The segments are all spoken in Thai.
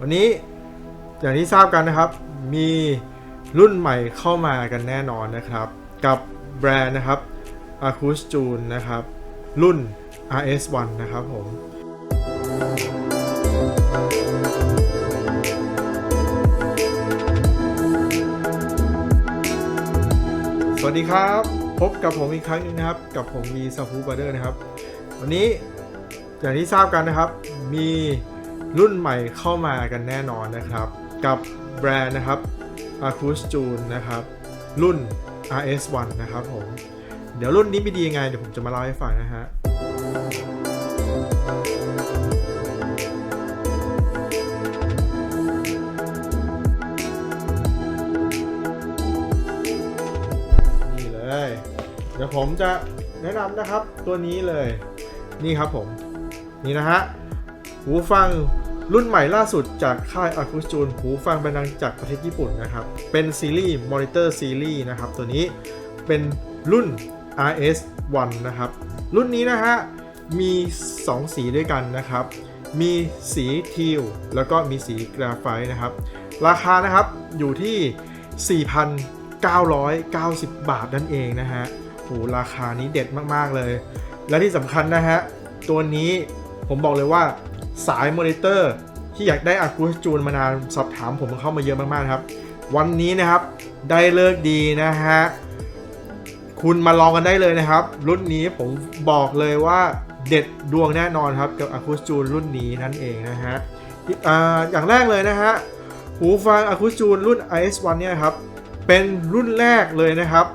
วันนี้อย่างที่ทราบกันนะครับ มีรุ่นใหม่เข้ามากันแน่นอนนะครับ กับแบรนด์นะครับ a c u s j u n นะครับ รุ่น RS1 นะครับผม สวัสดีครับ พบกับผมอีกครั้งหนึงนะครับ กับผมมีซาฟูบาร์เดอร์นะครับ วันนี้อย่างที่ทราบกันนะครับ มี รุ่นใหม่เข้ามากันแน่นอนนะครับ กับแบรนด์นะครับ a c u s j u n นะครับ รุ่น RS1 นะครับผม เดี๋ยวรุ่นนี้มีดียังไง เดี๋ยวผมจะมาเล่าให้ฟังนะฮะนี่เลย เดี๋ยวผมจะแนะนำนะครับตัวนี้เลย นี่ครับผม นี่นะฮะ หูฟังรุ่นใหม่ล่าสุดจากค่าย a c u s j u n หูฟังแบรนด์ดังจากประเทศญี่ปุ่นนะครับ เป็นซีรีส์ Monitor Series นะครับ ตัวนี้เป็นรุ่น RS1 นะครับ รุ่นนี้นะฮะ มี 2 สีด้วยกันนะครับ มีสีทีลแล้วก็มีสีกราไฟต์นะครับ ราคานะครับอยู่ที่ 4,990 บาทนั่นเองนะฮะโหราคานี้เด็ดมาก ๆ เลย และที่สำคัญนะฮะ ตัวนี้ผมบอกเลยว่า สายมอนิเตอร์ ที่อยากได้อากูสจูนมานานสอบถามผมเข้ามาเยอะมากๆครับ วันนี้นะครับได้เลิกดีนะฮะ คุณมาลองกันได้เลยนะครับ รุ่นนี้ผมบอกเลยว่าเด็ดดวงแน่นอนครับ กับ a c u s j u n รุ่นนี้นั่นเองนะฮะออย่างแรกเลยนะฮะ หูฟัง a c u s j u n รุ่น IS1 เนี่ยครับ เป็นรุ่นแรกเลยนะครับ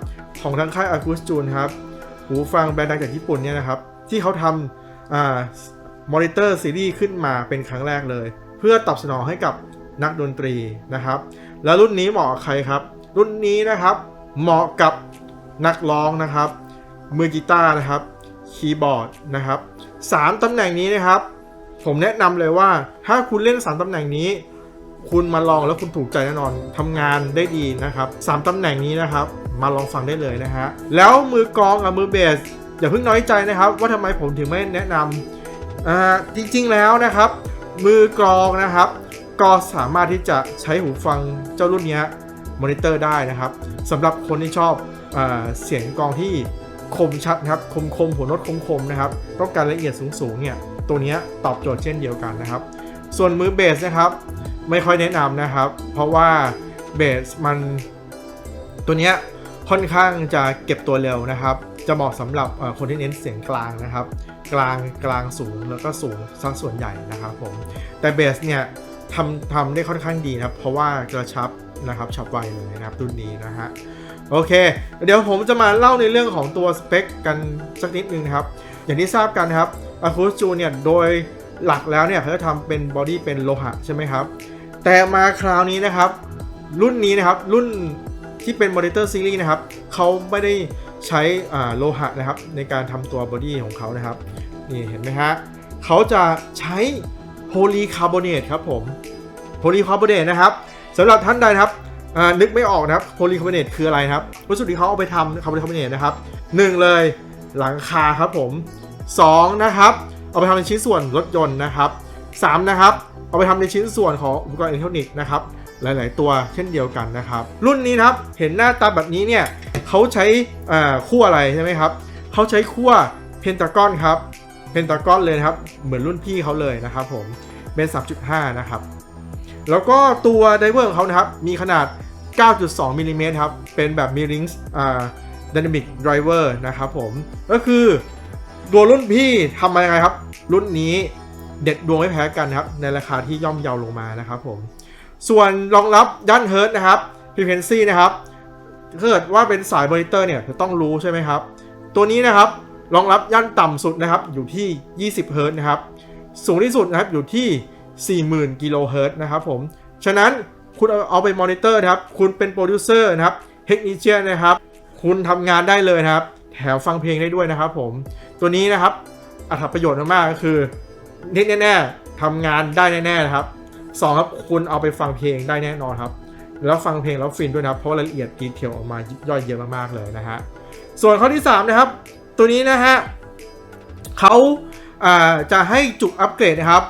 ของทางค่าย a c u s j u n ครับ หูฟังแบรนด์ดังจากญี่ปุ่นเนี่ยนะครับ ที่เขาทำอ่า มอนิเตอร์ซีรีส์ขึ้นมาเป็นครั้งแรกเลย เพื่อตอบสนองให้กับนักดนตรีนะครับ แล้วรุ่นนี้เหมาะใครครับ รุ่นนี้นะครับเหมาะกับนักร้องนะครับ มือกีตาร์นะครับ คีย์บอร์ดนะครับสามตำแหน่งนี้นะครับ ผมแนะนำเลยว่าถ้าคุณเล่นสามตำแหน่งนี้ คุณมาลองแล้วคุณถูกใจแน่นอนทำงานได้ดีนะครับสามตำแหน่งนี้นะครับ มาลองฟังได้เลยนะฮะแล้วมือกองกับมือเบสอย่าเพิ่งน้อยใจนะครับ ว่าทำไมผมถึงไม่แนะนำ อ่าจริงๆแล้วนะครับ มือกลองนะครับ ก็สามารถที่จะใช้หูฟังเจ้ารุ่นนี้มอนิเตอร์ได้นะครับสำหรับคนที่ชอบอเสียงกลองที่คมชัดนะครับคมคมๆหัวโน้ตคมคมๆนะครับต้องการละเอียดสูงๆเนี่ยตัวนี้ตอบโจทย์เช่นเดียวกันนะครับ ส่วนมือเบสนะครับ ไม่ค่อยแนะนำนะครับ เพราะว่าเบสมันตัวนี้ค่อนข้างจะเก็บตัวเร็วนะครับ จะเหมาะสำหรับคนที่เน้นเสียงกลางนะครับ กลางกลางสูงแล้วก็สูงสักส่วนใหญ่นะครับผมแต่เบสเนี่ยทำทำได้ค่อนข้างดีนะครับ เพราะว่ากระชับนะครับฉับไวเลยนะครับรุ่นนี้นะฮะโอเค เดี๋ยวผมจะมาเล่าในเรื่องของตัวสเปคกันสักนิดนึงนะครับ อย่างที่ทราบกันนะครับ a c u s j u n เนี่ยโดยหลักแล้วเนี่ยเขาจะทำเป็นบอดี้เป็นโลหะใช่ไหมครับ แต่มาคราวนี้นะครับ รุ่นนี้นะครับรุ่นที่เป็นมอนิเตอร์ซีรีส์นะครับเขาไม่ได้ ใช้โลหะนะครับในการทำตัวบอดี้ของเขานะครับนี่เห็นไหมฮะเขาจะใช้โพลีคาร์บอเนตครับผมโพลีคาร์บอเนตนะครับสำหรับท่านใดครับนึกไม่ออกนะครับโพลีคาร์บอเนตคืออะไรครับวัสดุที่เขาเอาไปทำคาร์บอเนตนะครับหนึ่งเลยหลังคาครับผมสองนะครับเอาไปทำในชิ้นส่วนรถยนต์นะครับสามนะครับเอาไปทำในชิ้นส่วนของอุปกรณ์อิเล็กทรอนิกส์นะครับ หลาย ๆ ตัวเช่นเดียวกันนะครับ รุ่นนี้นะครับเห็นหน้าตาแบบนี้เนี่ยเขาใช้อ่าขั้วอะไรใช่ไหมครับเขาใช้ขั้วเพนตากอนครับเพนตากอนเลยครับ เหมือนรุ่นพี่เขาเลยนะครับผมเป็น 3.5 นะครับ แล้วก็ตัวไดเวอร์ของเขานะครับ มีขนาด 9.2มิลลิเมตรครับ เป็นแบบมีริงส์อ่าดินามิกไดเวอร์นะครับผม ก็คือตัวรุ่นพี่ทำมายังไงครับ รุ่นนี้เด็ดดวงไม่แพ้กันครับ ในราคาที่ย่อมเยาลงมานะครับผม ส่วนรองรับด้านเฮิร์ตนะครับ frequency นะครับถ้าเกิดว่าเป็นสายมอนิเตอร์เนี่ยจะต้องรู้ใช่ไหมครับ ตัวนี้นะครับรองรับย่านต่ำสุดนะครับอยู่ที่ 20 เฮิร์ตนะครับ สูงที่สุดนะครับอยู่ที่ 40,000 กิโลเฮิรตนะครับผม ฉะนั้นคุณเอาเอาไปมอนิเตอร์นะครับ คุณเป็นโปรดิวเซอร์นะครับเทคนิเชียนนะครับ คุณทำงานได้เลยนะครับ แถมฟังเพลงได้ด้วยนะครับผม ตัวนี้นะครับอัตประโยชน์มากๆก็คือเน้นแน่ๆทำงานได้แน่ๆนะครับ สองครับคุณเอาไปฟังเพลงได้แน่นอนครับแล้วฟังเพลงแล้วฟินด้วยนะครับเพราะรายละเอียดดีเทลออกมาย่อยเยอะมากๆเลยนะฮะส่วนข้อที่ 3 นะครับ ตัวนี้นะฮะเขาาจะให้จุกอัปเกรดนะครับ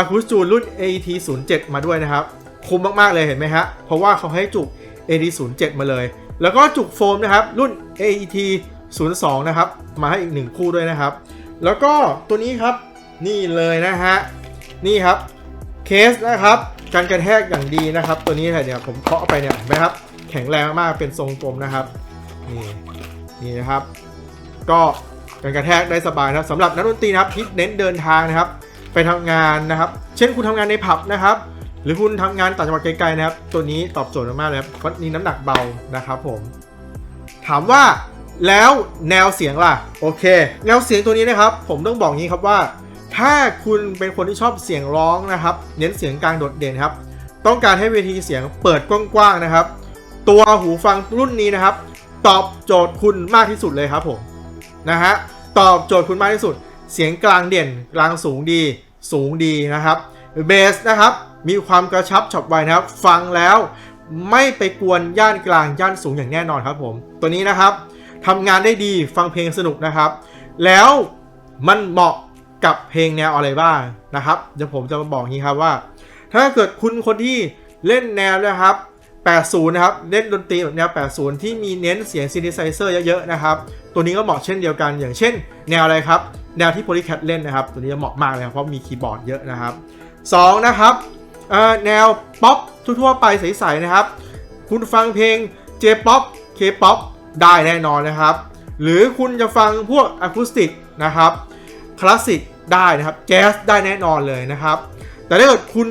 a c u s t u รุ่น AT 0 7 มาด้วยนะครับ คุ้มมากๆเลยเห็นไหมฮะเพราะว่าเขาให้จุก AT 0 7 มาเลย แล้วก็จุกโฟมนะครับ รุ่น AT02 นะครับ มาให้อีก 1 คู่ด้วยนะครับ แล้วก็ตัวนี้ครับนี่เลยนะฮะนี่ครับ เคสนะครับการกระแทกอย่างดีนะครับ ตัวนี้เนี่ยผมเคาะไปเนี่ยเห็นไหมครับ แข็งแรงมากๆเป็นทรงกลมนะครับนี่นี่นะครับ ก็การกระแทกได้สบายนะครับสำหรับนักดนตรีนะครับที่เน้นเดินทางนะครับ ไปทำงานนะครับ เช่นคุณทำงานในผับนะครับ หรือคุณทำงานต่างจังหวัดไกลๆนะครับ ตัวนี้ตอบโจทย์มากๆเลยครับเพราะนี่น้ำหนักเบานะครับผม ถามว่าแล้วแนวเสียงล่ะ โอเค แนวเสียงตัวนี้นะครับ ผมต้องบอกงี้ครับว่า ถ้าคุณเป็นคนที่ชอบเสียงร้องนะครับ เน้นเสียงกลางโดดเด่นครับ ต้องการให้เวทีเสียงเปิดกว้างๆนะครับ ตัวหูฟังรุ่นนี้นะครับ ตอบโจทย์คุณมากที่สุดเลยครับผมนะฮะตอบโจทย์คุณมากที่สุด เสียงกลางเด่นกลางสูงดีสูงดีนะครับเบสนะครับมีความกระชับฉับไวนะครับ ฟังแล้วไม่ไปกวนย่านกลางย่านสูงอย่างแน่นอนครับผมตัวนี้นะครับทำงานได้ดีฟังเพลงสนุกนะครับ แล้วมันเหมาะ กับเพลงแนวอะไรบ้างนะครับเดี๋ยวผมจะมาบอกงี้ครับว่า ถ้าเกิดคุณคนที่เล่นแนวนะครับ 80 นะครับ เล่นดนตรีแบบแนว 80 ที่มีเน้นเสียงซินธิไซเซอร์เยอะๆนะครับ ตัวนี้ก็เหมาะเช่นเดียวกัน อย่างเช่น แนวอะไรครับ แนวที่ Polycat เล่นนะครับ ตัวนี้จะเหมาะมากเลยครับเพราะมีคีย์บอร์ดเยอะนะครับ 2 นะครับแนวป๊อปทั่วๆไปใสๆนะครับ คุณฟังเพลง J-POP K-POP ได้แน่นอนนะครับ หรือคุณจะฟังพวกอะคูสติกนะครับ คลาสสิกได้นะครับแจ๊สได้แน่นอนเลยนะครับ แต่ถ้าเกิดคุณ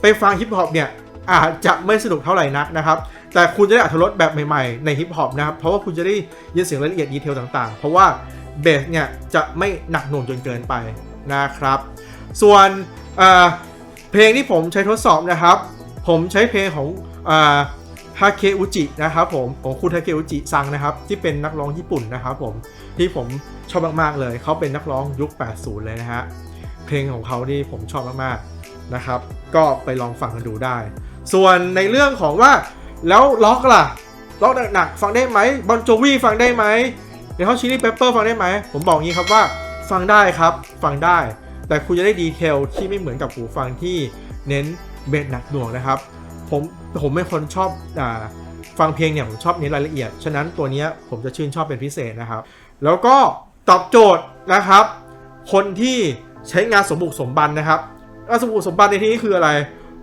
ไปฟังฮิปฮอปเนี่ยอาจจะไม่สนุกเท่าไหร่นักนะครับ แต่คุณจะได้อัธรสแบบใหม่ๆในฮิปฮอปนะครับ เพราะว่าคุณจะได้ยินเสียงรายละเอียดดีเทลต่างๆ เพราะว่าเบสเนี่ยจะไม่หนักหน่วงจนเกินไปนะครับ ส่วนเอ่อเพลงที่ผมใช้ทดสอบนะครับ ผมใช้เพลงของ ฮาเคอุจินะครับผมของคุณฮาเคอุจิซังนะครับ ที่เป็นนักร้องญี่ปุ่นนะครับผมที่ผมชอบมากๆเลย เขาเป็นนักร้องยุค 80 เลยนะฮะเพลงของเขาที่ผมชอบมากๆนะครับ ก็ไปลองฟังกันดูได้ ส่วนในเรื่องของว่าแล้วล็อกล่ะล็อกหนักๆฟังได้ไหมบอนโจวี่ฟังได้ไหมเดี๋ยวเขาชิลลี่เปเปอร์ฟังได้ไหมผมบอกงี้ครับว่าฟังได้ครับฟังได้ แต่คุณจะได้ดีเทลที่ไม่เหมือนกับหูฟังที่เน้นเบสหนักหน่วงนะครับผม ผมเป็นคนชอบอฟังเพลงเนี่ยผมชอบเน้นรายละเอียด ฉะนั้นตัวนี้ผมจะชื่นชอบเป็นพิเศษนะครับ แล้วก็ตอบโจทย์นะครับ คนที่ใช้งานสมบุกสมบันนะครับงานสมบุกสมบันในที่นี้คืออะไร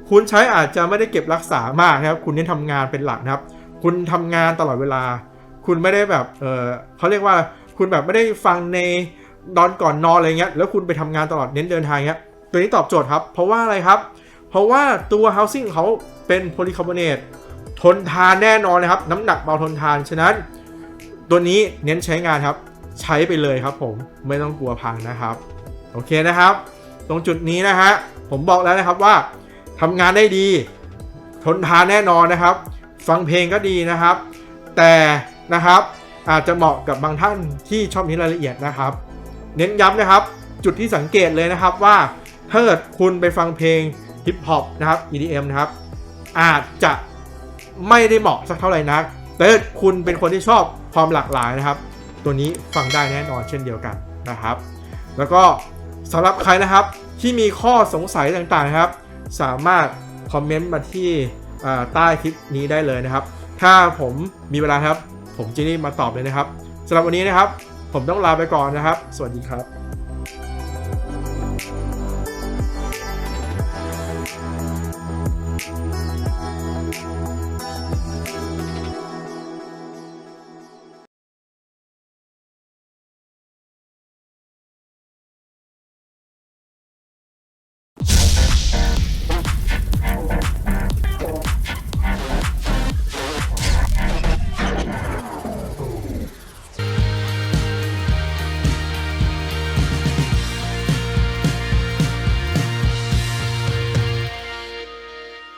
คุณใช้อาจจะไม่ได้เก็บรักษามากนะครับ คุณเน้นทำงานเป็นหลักนะครับ คุณทำงานตลอดเวลา คุณไม่ได้แบบเออเขาเรียกว่าคุณแบบไม่ได้ฟังในนอนก่อนนอนอะไรเงี้ย แล้วคุณไปทำงานตลอดเน้นเดินทางเงี้ยตัวนี้ตอบโจทย์ครับ เพราะว่าอะไรครับ เพราะว่าตัว housing เขา เป็นโพลีคาร์บอเนตทนทานแน่นอนนะครับ น้ำหนักเบาทนทาน ฉะนั้น ตัวนี้เน้นใช้งานครับ ใช้ไปเลยครับผมไม่ต้องกลัวพังนะครับ โอเคนะครับ ตรงจุดนี้นะฮะผมบอกแล้วนะครับว่าทำงานได้ดี ทนทานแน่นอนนะครับ ฟังเพลงก็ดีนะครับ แต่นะครับอาจจะเหมาะกับบางท่านที่ชอบเน้รายละเอียดนะครับ เน้นย้ำนะครับ จุดที่สังเกตเลยนะครับว่าถ้าเกิดคุณไปฟังเพลงฮิปฮอปนะครับ EDM นะครับ อาจจะไม่ได้เหมาะสักเท่าไหร่นัก แต่คุณเป็นคนที่ชอบความหลากหลายนะครับ ตัวนี้ฟังได้แน่นอนเช่นเดียวกันนะครับ แล้วก็สำหรับใครนะครับที่มีข้อสงสัยต่างๆนะครับ สามารถคอมเมนต์มาที่ใต้คลิปนี้ได้เลยนะครับ ถ้าผมมีเวลาครับ ผมจะรีบมาตอบเลยนะครับสำหรับวันนี้นะครับ ผมต้องลาไปก่อนนะครับ สวัสดีครับ